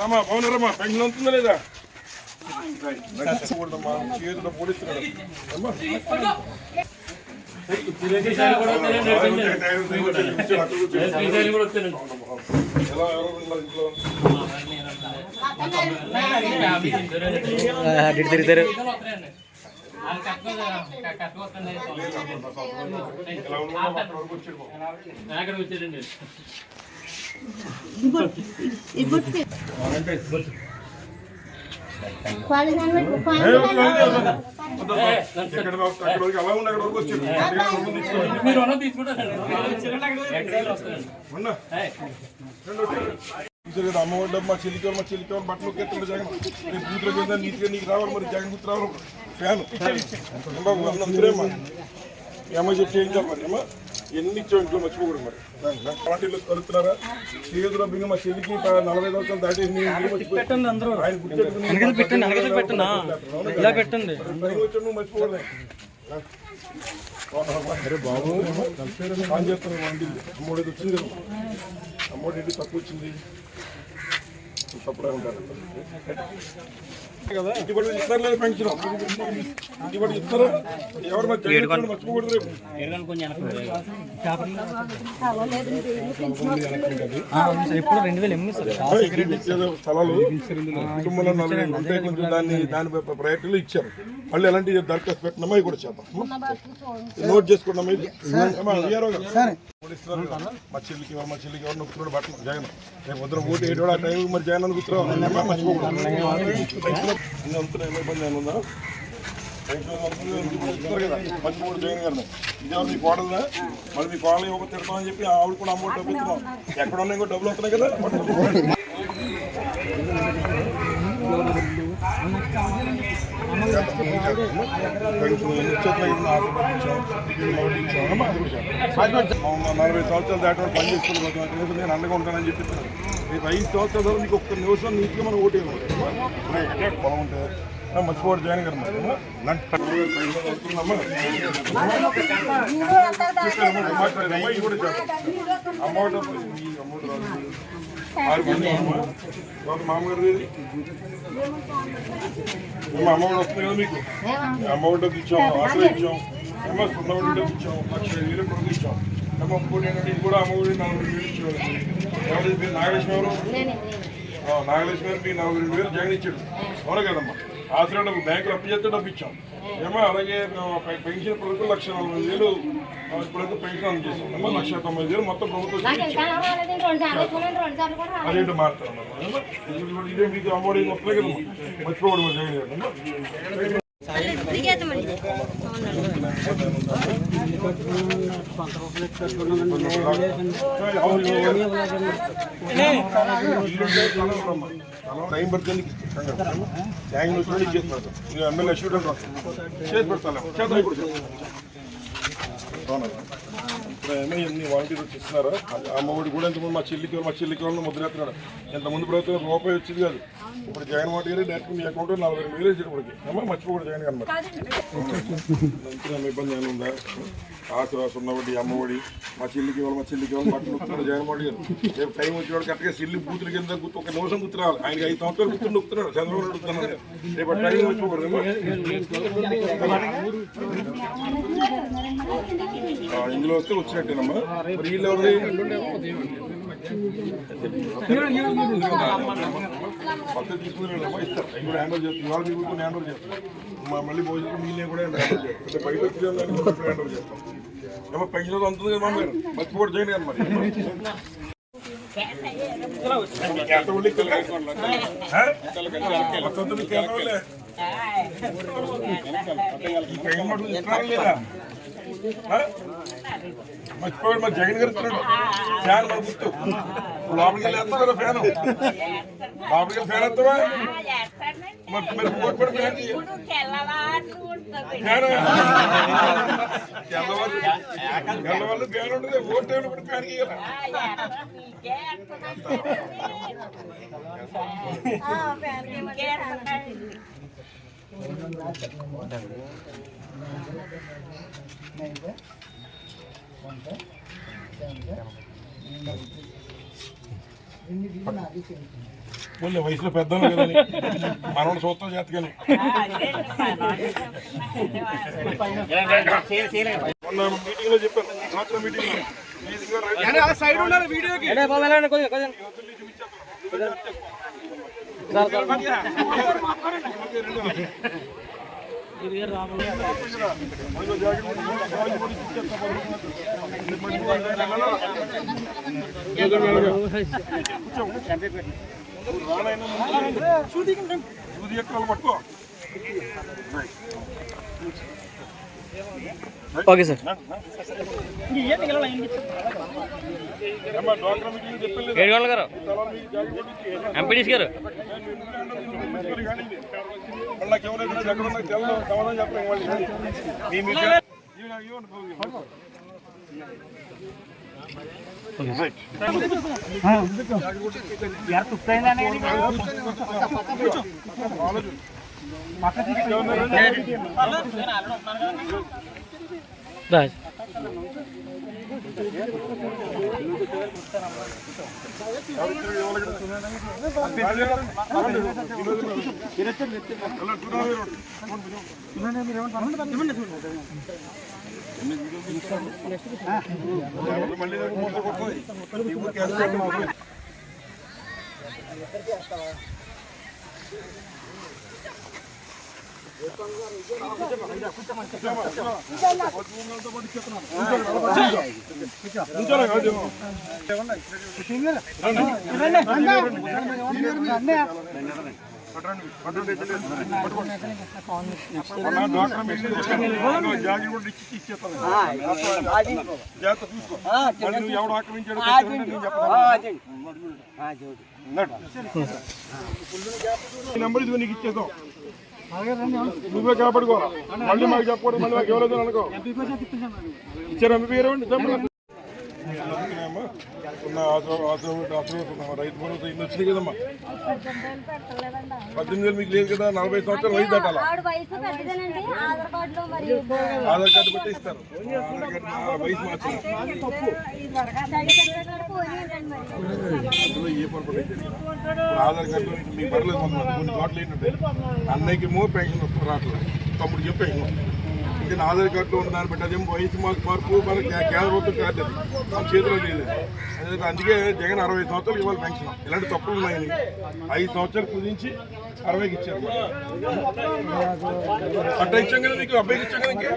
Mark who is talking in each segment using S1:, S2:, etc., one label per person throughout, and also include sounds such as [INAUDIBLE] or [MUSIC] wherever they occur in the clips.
S1: రామా బాగున్నారమ్మా పెన్షన్ ఉంటుందా లేదా? చేతిలో పొడిస్తున్నాడు.
S2: తిరుగుతారు
S1: అక్కడ వచ్చాడు అమ్మ ఒడ్డు మా చెల్లికి మా చెల్లికి బట్టలు ఎత్తుండే జగన్ రేపు కూతురు కింద నీతిగా నీకు రావాలి మరి జగన్ కూతురు రావాలి ఫ్యాన్ బాబు అమ్మ చెప్తే ఏం చెప్పాలి అమ్మ ఎన్ని ఇచ్చావు ఇంట్లో మర్చిపోకూడదు మరి. పార్టీలో కలుపుతున్నారా చేతుల బింగ మా చెల్లికి నలభై సంవత్సరాలు దాటి నీ ఇల్లు మర్చిపోయి- ఆయన గుర్తెట్టుకుని-
S2: పెట్టండి వెనకాల పెట్టండి ఇలా పెట్టండి.
S1: నువ్వు మర్చిపోకూడదు. అరే బాబు ఆన్ చేస్తాను వండి అమ్మోడి వచ్చింది అమ్మోడి తక్కువ వచ్చింది. తప్పుడే ఉంటారు కదా ఇస్తారు లేదు ఇస్తారు ఎవరు మర్చిపోకూడదు రేపు
S2: ఎప్పుడు రెండు వేలు
S1: స్థలాలు కుటుంబంలో కొంచెం దాన్ని దాని ప్రయత్నాలు ఇచ్చారు మళ్ళీ ఎలాంటి దరఖాస్తు పెట్టినామా ఇవి కూడా చేద్దాం నోట్ చేసుకున్నామా ఇది మా చెల్లికి మా చెల్లికి ఎవరు నొప్పుతున్నాడు బట్టలు జగన్ రేపు ఉదయం ఓటు ఏడు ఆ టైం మరి జగన్ ఏమో ఇబ్బంది ఉందా కదా. జగన్ ఇది మీ కోడలుదా మరి మీ కోడలు ఇవ్వక తిడతామని చెప్పి ఆవిడ కూడా అమౌంట్ డబ్బులు ఇస్తున్నాం ఎక్కడ ఉన్నాయి కూడా డబ్బులు వస్తున్నాయి కదా నలభై సంవత్సరాలు దాటి పని చేసుకుని నేను అండగా ఉంటానని చెప్పి రేపు ఐదు సంవత్సరాల తర్వాత నీకు ఒక్క నిమిషం నీట్గా మనం ఓటు ఆ, మర్చిపోవడం జాయిన్ గారు కూడా అమ్మా. మామగారు ఏది? ఏమ్మా, అమౌంట్ వస్తుంది కదా మీకు డబ్బు ఇచ్చాం ఆటో ఇచ్చాం ఏమో సున్న ఇచ్చాం లక్ష వేలు కొడుకు ఇచ్చాం ఏమో ఇంకోటి ఏంటంటే ఇది కూడా అమ్మఒడి నలభై రెండు వేలు ఇచ్చేవాళ్ళు నాగలక్ష్మి ఎవరు? నాగలక్ష్మి గారు మీకు నలభై రెండు వేలు జగన్ ఇచ్చాడు అవునా కదమ్మా? ఆశ్రయ డబ్బు బ్యాంకులో అప్పు చేస్తే డబ్బు ఇచ్చాం. ఏమో అలాగే పెన్షన్ ప్రభుత్వం లక్ష నలభై వేలు ఇప్పుడైతే పెన్షన్ అందజేసాం ఏమో లక్ష తొంభై వేలు మొత్తం ప్రభుత్వం అదేంటో ఇదే మీకు అమ్మఒడి వస్తున్నాయి కదమ్మా. మర్చిపోవడం జగన్ గారు ఏమ్మా? టైం పడుతుంది నీకు ట్యాంక్ నుంచి కూడా పెడతాం ఎమ్మెల్యే షూట్ చేసి పెడతాను. చేద్దాం ఇప్పుడు చేద్దాం. అవునా? ఇప్పుడు ఏమో ఎన్ని వాలంటీర్లు వచ్చి ఇస్తున్నారు? అమ్మఒడి కూడా ఇంతకుముందు మా చెల్లికి మా చెల్లికి వాళ్ళు ముద్రేస్తున్నాడు ఇంతకుముందు ప్రభుత్వం రూపాయి వచ్చింది కాదు. ఇప్పుడు జగన్ మాట గారు డైరెక్ట్ మీ అకౌంట్ నలభై రెండు వేలు ఇచ్చాడు ఇప్పటికి. అమ్మ మర్చిపోకూడదు జగన్ గారు మరి ఇబ్బంది ఏమైనా ఉందా? ఆశ్రాస్ ఉన్నవాడి అమ్మఒడి మా చెల్లికి వాళ్ళు మా చెల్లికి వాళ్ళు బట్టలు నొక్కుతున్నాడు జగన్ మోడీ గారు రేపు టైం వచ్చినవాడు కరెక్ట్గా చెల్లి బూతులు కింద గుర్తు ఒక నిమిషం గుర్తు రావాలి ఆయనకి ఐదు సంవత్సరాలు గుర్తు నొక్కుతున్నాడు చంద్రబాబు నాయుడు రేపు టైం మర్చిపోకూడదు ఇందులో వస్తే వచ్చినట్టేనమ్మా మరి వీళ్ళు ఎవరిది పక్కన తీసుకుని ఇస్తారు. కూడా హ్యాండిల్ చేస్తారు. ఇవాళ మీకు హ్యాండిల్ మా మళ్ళీ భోజనం మీలే కూడా హ్యాండిల్ చేస్తారు. అంటే బయట వచ్చి హ్యాండిల్ చేస్తాం [LAUGHS] ఏమో పెన్షన్ అందుతుంది కదా మామగారు. మర్చిపోవడం చేయండి కదా మరి. ఎంత మర్చిపోయాడు మరి జగన్ గారు ఇస్తున్నాడు ఫ్యాన్ మన గుర్తు. లోపలికి వెళ్ళి వేస్తారా ఫ్యాన్? లోపలికి వెళ్ళి ఫ్యాన్ వేస్తావా? మరి మరి ఫ్యాన్ ఫ్యాన్? తెల్లవారు ఫ్యాన్ ఉంటుంది ఓటు టైంలో కూడా ఫ్యాన్ పోలే వయసులో పెద్దలు కదని మనోడు చూస్తాం చేత కానీ మొన్న మీటింగ్లో చెప్పాను. రాత్రి మీటింగ్లో. ఇది ఇంకా రైతు పట్టుకో
S2: ఓకే సార్. ఏడు గంటల గారు? ఎంపీడీస్ గారు?
S1: మళ్ళీ ఎవరైనా ఎక్కడన్నా తెల్ల సమాధానం చెప్పండి మళ్ళీ ఎవడు ఆక్రమించాడు నేను చెప్పను నెంబర్ ఇదిగో నీకు ఇచ్చేద్దాం నువ్వే కాపాడుకోవాలి మళ్ళీ మాకు చెప్పకూడదు మళ్ళీ మాకు ఎవరైతే అనుకో. ఇచ్చారు ఎంపీ పేరు రైతు భరోసా ఇన్ని వచ్చినాయి కదమ్మా. పద్దెనిమిది వేలు మీకు లేదు కదా నలభై సంవత్సరాలు వయసు దాటాలా?
S3: ఆవిడ వయసు పెద్దదేనండి. ఆధార్ కార్డులో మరి
S1: ఆధార్ కార్డు పెట్టి ఇస్తారు ఆధార్ కార్డు వయసు మార్చాలి అందులో ఏ పొరపాటు ఆధార్ మీకు పర్లేదు కొన్ని చోట్ల ఏంటంటే అన్నయ్యకి ఏమో పెన్షన్ వస్తుంది రావట్లేదు. తమ్ముడికి ఏమో దీని ఆధార్ కార్డులో ఉన్న దాన్ని బట్టి అదేమో వయసు మార్పు మార్పు మన కేంద్ర ప్రభుత్వం కార్డు అది. మన చేతిలో లేదు. అదే అందుకే జగన్ అరవై సంవత్సరాలు ఇవ్వాలి పెన్షన్. ఇలాంటి తప్పులు ఉన్నాయని ఐదు సంవత్సరాలు కుదించి అరవైకి ఇచ్చారు అట్లా ఇచ్చాం కదా మీకు అబ్బాయికి ఇచ్చాం కదా ఇంకా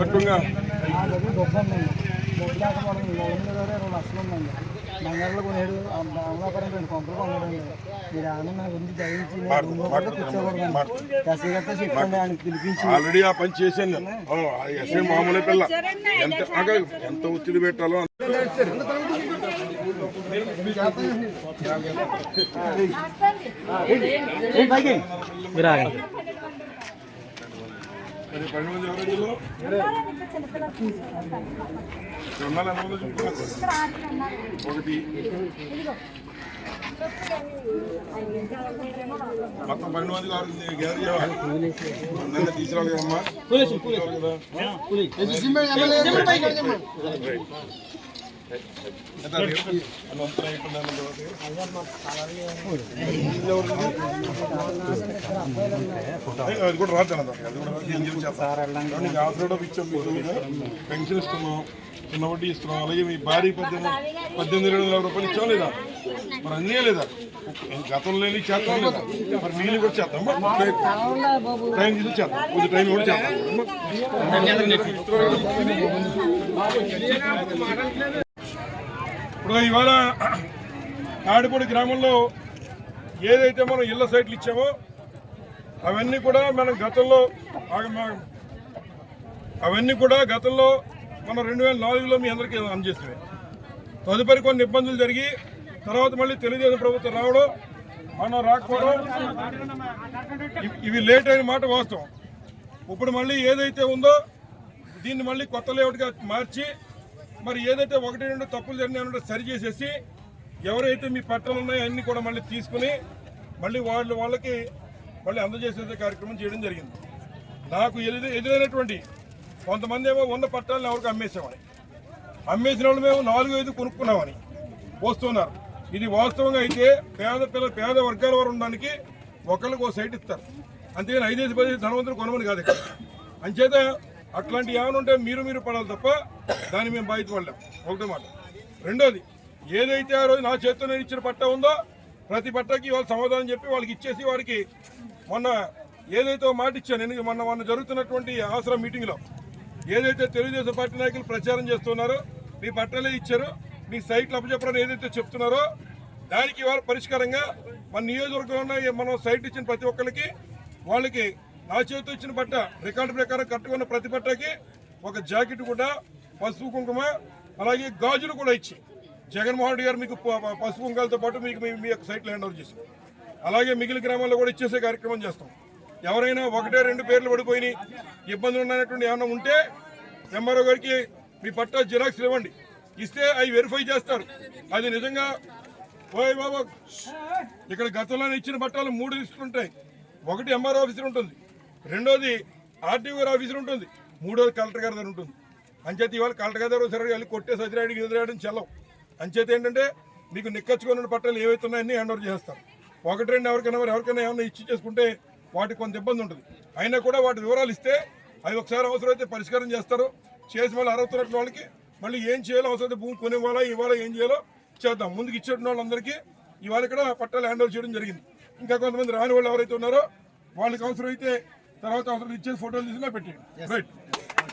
S1: కట్టుగా
S4: బంగారులో కొనేడు అమలాపురం రెండు కొంపలు కొన్నాడండి మీరు నా గురించి దయించి చెప్పండి ఆయన పిలిపించి.
S1: ఆల్రెడీ ఆ పని చేశాను ఆ ఎస్ఐ మామూలే పిల్ల. ఎంత ఎంత ఒత్తిడి పెట్టాలో అంత-
S2: మీరు ఆగండి
S1: మరి పది మంది ఎవరు ఇందులో? రుణాలు ఎంత ఉందో చూపించు. ఒకటి. మొత్తం పన్నెండు మంది అందరినీ తీసుకురావాలి కదమ్మా. కదా. అది కూడా రాదు అన్న అది కూడా రాదు ఏం ఇచ్చాం పెన్షన్ ఇస్తున్నాం చిన్న వడ్డీ ఇస్తున్నాం అలాగే మీ భారీ పద్దెనిమిది పద్దెనిమిది రెండు వేల రూపాయలు ఇచ్చాం లేదా మరి అన్నీ లేదా గతంలో లేని చేద్దాం లేదా మరి మిగిలిన కూడా చేద్దాం టైం తీసి చేద్దాం కొద్ది టైం కూడా చేద్దాం ఇప్పుడు ఇవాళ తాడిపూడి గ్రామంలో ఏదైతే మనం ఇళ్ళ సైట్లు ఇచ్చామో అవన్నీ కూడా మనం గతంలో అవన్నీ కూడా గతంలో మనం రెండు వేల నాలుగులో మీ అందరికీ అందజేసినవి. తదుపరి కొన్ని ఇబ్బందులు జరిగి తర్వాత మళ్ళీ తెలుగుదేశం ప్రభుత్వం రావడం మనం రాకపోవడం ఇవి- ఇవి లేట్ అయిన మాట వాస్తవం. ఇప్పుడు మళ్ళీ ఏదైతే ఉందో దీన్ని మళ్ళీ కొత్త లేఅవుట్గా మార్చి మరి ఏదైతే ఒకటి రెండు తప్పులు జరిగినా సరి చేసేసి ఎవరైతే మీ పట్టాలు ఉన్నాయో అన్ని కూడా మళ్ళీ తీసుకుని మళ్ళీ వాళ్ళు వాళ్ళకి మళ్ళీ అందజేసే కార్యక్రమం చేయడం జరిగింది. నాకు ఎదు ఎదురైనటువంటి కొంతమంది ఏమో ఉన్న పట్టాలను ఎవరికి అమ్మేసామని అమ్మేసిన వాళ్ళు మేము నాలుగు ఐదు కొనుక్కున్నామని పోస్తున్నారు ఇది వాస్తవంగా అయితే పేద పిల్ల పేద వర్గాల వారు ఉండడానికి ఒకళ్ళకి ఒక సైట్ ఇస్తారు. అంతేగాని ఐదేసి పది ధనవంతులు కొనమని కాదు ఇక్కడ. అంచేత అట్లాంటి ఏమైనా ఉంటే మీరు మీరు పడాలి తప్ప దాన్ని మేము బాధ్యత పడలేం ఒకటే మాట. రెండోది ఏదైతే ఆ రోజు నా చేతితో నేను ఇచ్చిన పట్ట ఉందో ప్రతి పట్టకి వాళ్ళు సమాధానం చెప్పి వాళ్ళకి ఇచ్చేసి వారికి మొన్న ఏదైతే మాట ఇచ్చాను నేను మొన్న మొన్న జరుగుతున్నటువంటి ఆసరా మీటింగ్లో ఏదైతే తెలుగుదేశం పార్టీ నాయకులు ప్రచారం చేస్తున్నారో మీ పట్టలే ఇచ్చారు మీ సైట్లు అప్పచెప్పరని ఏదైతే చెప్తున్నారో దానికి వాళ్ళు పరిష్కారంగా మన నియోజకవర్గంలో ఉన్న మనం సైట్ ఇచ్చిన ప్రతి ఒక్కరికి వాళ్ళకి నా చేతితో ఇచ్చిన బట్ట రికార్డు ప్రకారం కట్టుకున్న ప్రతి బట్టకి ఒక జాకెట్ కూడా పసుపు కుంకుమ అలాగే గాజులు కూడా ఇచ్చి. జగన్మోహన్ రెడ్డి గారు మీకు ప- పసుపు కుంకాలతో పాటు మీకు మీ- యొక్క సైట్లు హ్యాండ్ ఓవర్ చేశారు. అలాగే మిగిలిన గ్రామాల్లో కూడా ఇచ్చేసే కార్యక్రమం చేస్తాం. ఎవరైనా ఒకటే రెండు పేర్లు పడిపోయి ఇబ్బందులు ఉన్నటువంటి ఏమైనా ఉంటే ఎంఆర్ఓ గారికి మీ పట్టా జిరాక్స్ ఇవ్వండి. ఇస్తే అవి వెరిఫై చేస్తారు. అది నిజంగా ఓయ్ బాబా ఇక్కడ గతంలో ఇచ్చిన పట్టాలు మూడు లిస్టులు ఉంటాయి. ఒకటి ఎంఆర్ఓ ఆఫీసర్ ఉంటుంది. రెండోది ఆర్టీఓ గారి ఆఫీసర్ ఉంటుంది. మూడోది కలెక్టర్ గారి దగ్గర ఉంటుంది. అంచేత ఇవాళ కలెక్టర్ గారి దగ్గర ఒకసారి వెళ్ళి కొట్టే సత్యరాయుడికి ఎదురాయడం చెల్లం. అంచేత ఏంటంటే మీకు నిక్కచ్చుకున్న పట్టాలు ఏవైతే ఉన్నాయన్నీ హ్యాండ్ ఓవర్ చేస్తారు ఒకటి రెండు ఎవరికైనా ఎవరికైనా ఏమైనా ఇచ్చి చేసుకుంటే వాటికి కొంత ఇబ్బంది ఉంటుంది. అయినా కూడా వాటి వివరాలు ఇస్తే అవి ఒకసారి అవసరమైతే పరిష్కారం చేస్తారు. చేసి మళ్ళీ అర్హత వాళ్ళకి మళ్ళీ ఏం చేయాలో అవసరమైతే భూమి కొనివ్వాలా ఇవ్వాలా ఏం చేయాలో చేద్దాం. ముందుకు ఇచ్చేట వాళ్ళందరికీ ఇవాళ ఇక్కడ పట్టాలు హ్యాండ్ ఓవర్ చేయడం జరిగింది. ఇంకా కొంతమంది రాని వాళ్ళు ఎవరైతే ఉన్నారో వాళ్ళకి అవసరం అయితే తర్వాత అవసరం ఇచ్చేసి ఫోటోలు తీసినా పెట్టేయండి. రైట్